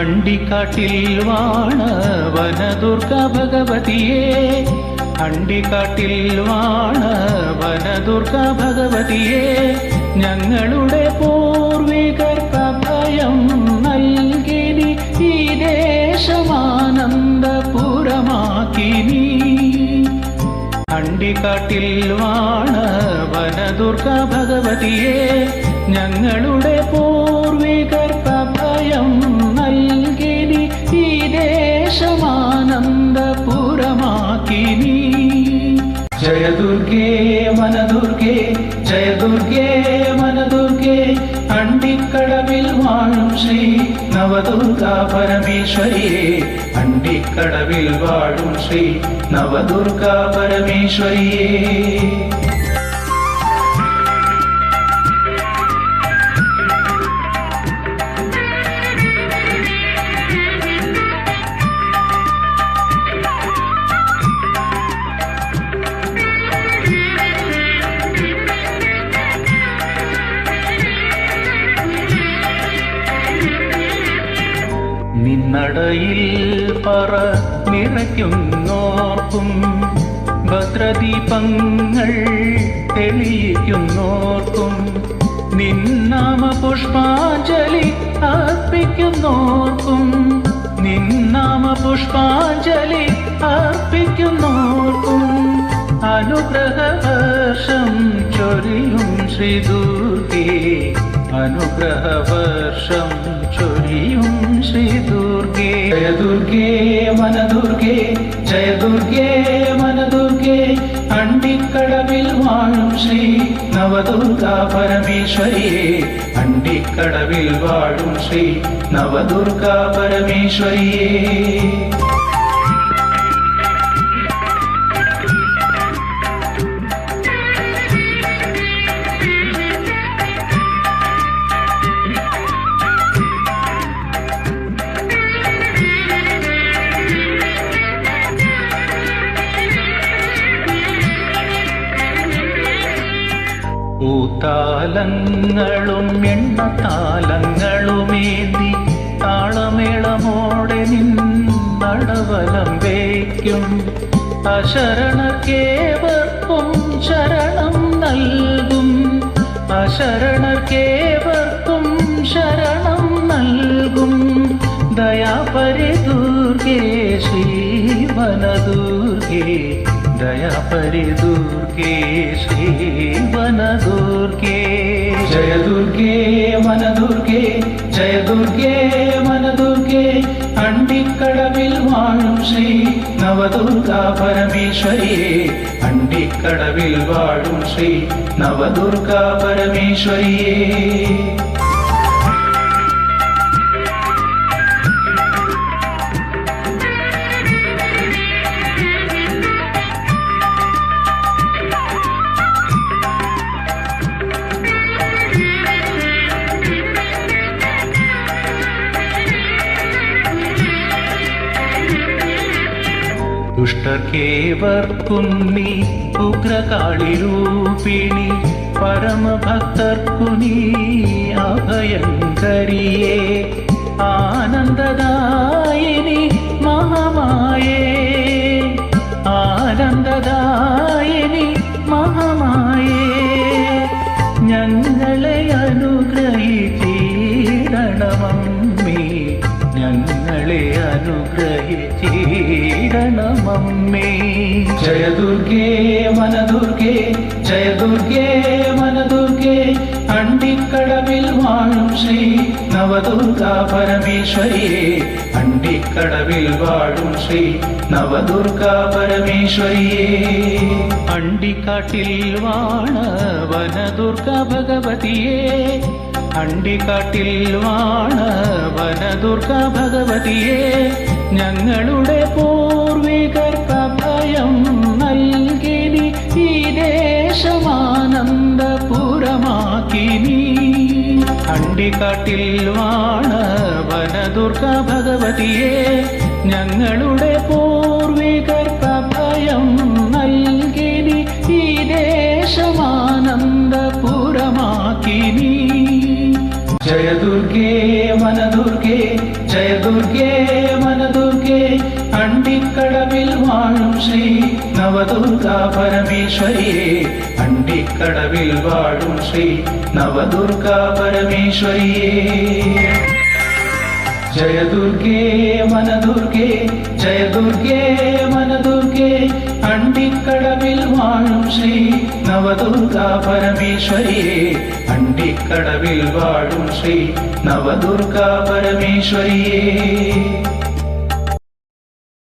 അണ്ടിക്കാട്ടിൽ വാണ വനദുർഗ ഭഗവതിയെ. അണ്ടിക്കാട്ടിൽ വാണ വനദുർഗ ഭഗവതിയെ. ഞങ്ങളുടെ പൂർവികർക്ക് അഭയം നൽകിനി. ഈ ദേശമാനന്ദപുരമാക്കിനി. അണ്ടിക്കാട്ടിൽ വാണ വനദുർഗ ഭഗവതിയെ. ഞങ്ങളുടെ ജയ ദുർഗേ വനദുർഗേ ജയ ദുർഗേ വനദുർഗേ അണ്ടിക്കടവിൽ വാഴും ശ്രീ നവദുർഗ പരമേശ്വരിയെ അണ്ടിക്കടവിൽ വാഴും ശ്രീ നവദുർഗ പരമേശ്വരിയേ നിന്നടയിൽ പറ നിറയ്ക്കുന്നോർക്കും ഭദ്രദീപങ്ങൾ തെളിയിക്കുന്നോർക്കും നിന്നാമ പുഷ്പാഞ്ജലി അർപ്പിക്കുന്നോർക്കും നിന്നാമ പുഷ്പാഞ്ജലി അർപ്പിക്കുന്നോർക്കും അനുഗ്രഹവർഷം ചൊരിയും ശ്രീ അനുഗ്രഹവർഷം അനുഗ്രഹവർഷം ചൊരിയും ശ്രീ ദുർഗേ. ജയ ദുർഗേ വനദുർഗേ ജയ ദുർഗേ വനദുർഗേ അണ്ടിക്കടവിൽ വാഴും ശ്രീ നവദുർഗ പരമേശ്വരിയെ. അണ്ടിക്കടവിൽ വാഴും ശ്രീ നവദുർഗ പരമേശ്വരിയേ. പൂത്താലങ്ങളും എണ്ണത്താലങ്ങളുമേന്തി താളമേളമോടെ നിന്നടവലം വയ്ക്കും. അശരണർക്കേവർക്കും ശരണം നൽകും. അശരണർക്കേവർക്കും ദയാപരി ദുർഗേ ശ്രീവനദുർഗേ ജയ ദുർഗേ വനദുർഗേ ജയ ദുർഗേ വനദുർഗേ അണ്ടിക്കടവിൽ വാഴും ശ്രീ നവദുർഗ പരമേശ്വരിയെ അണ്ടിക്കടവിൽ വാഴും ശ്രീ നവദുർഗ പരമേശ്വരിയേ ദുഷ്ടർക്കേവർക്കും നീ ഉഗ്രകാളിരൂപിണി പരമഭക്തർക്കു നീ അഭയങ്കരിയേ. ആനന്ദദായിനി മഹമായേ. ആനന്ദദായിനി മഹമായേ. ഞങ്ങളെ അനുഗ്രഹിച്ചിടണമമ്മേ. ഞങ്ങളെ അനുഗ്രഹിച്ചിടണമമ്മേ ജയ ദുർഗേ വനദുർഗേ ജയ ദുർഗേ വനദുർഗേ അണ്ടിക്കടവിൽ വാഴും ശ്രീ നവദുർഗാ പരമേശ്വരിയെ. അണ്ടിക്കടവിൽ വാഴും ശ്രീ നവദുർഗാ പരമേശ്വരിയേ. അണ്ടിക്കാട്ടിൽ വാണ വനദുർഗ ഭഗവതിയെ. അണ്ടിക്കാട്ടിൽ വാണ വനദുർഗ ഭഗവതിയെ. ഞങ്ങളുടെ പൂർവികർക്ക് അഭയം നൽകിനി ഈ ദേശമാനന്ദപുരമാക്കിനി. അണ്ടിക്കാട്ടിൽ വാണ വനദുർഗ ഭഗവതിയെ ഞങ്ങളുടെ പൂർവികർക്ക് അഭയം നൽകിനി ഈ ദേശമാനന്ദപുരമാക്കിനി. ജയ ദുർഗേ വനദുർഗേ ജയ ദുർഗേ വനദുർഗേ നവദുർഗ പരമേശ്വരിയെ അണ്ടിക്കടവിൽ വാഴും ശ്രീ നവദുർഗ പരമേശ്വരിയെ ജയ ദുർഗേ വനദുർഗേ ജയ ദുർഗേ വനദുർഗേ അണ്ടിക്കടവിൽ വാഴും ശ്രീ നവദുർഗ പരമേശ്വരിയെ അണ്ടിക്കടവിൽ വാഴും ശ്രീ നവദുർഗ പരമേശ്വരിയെ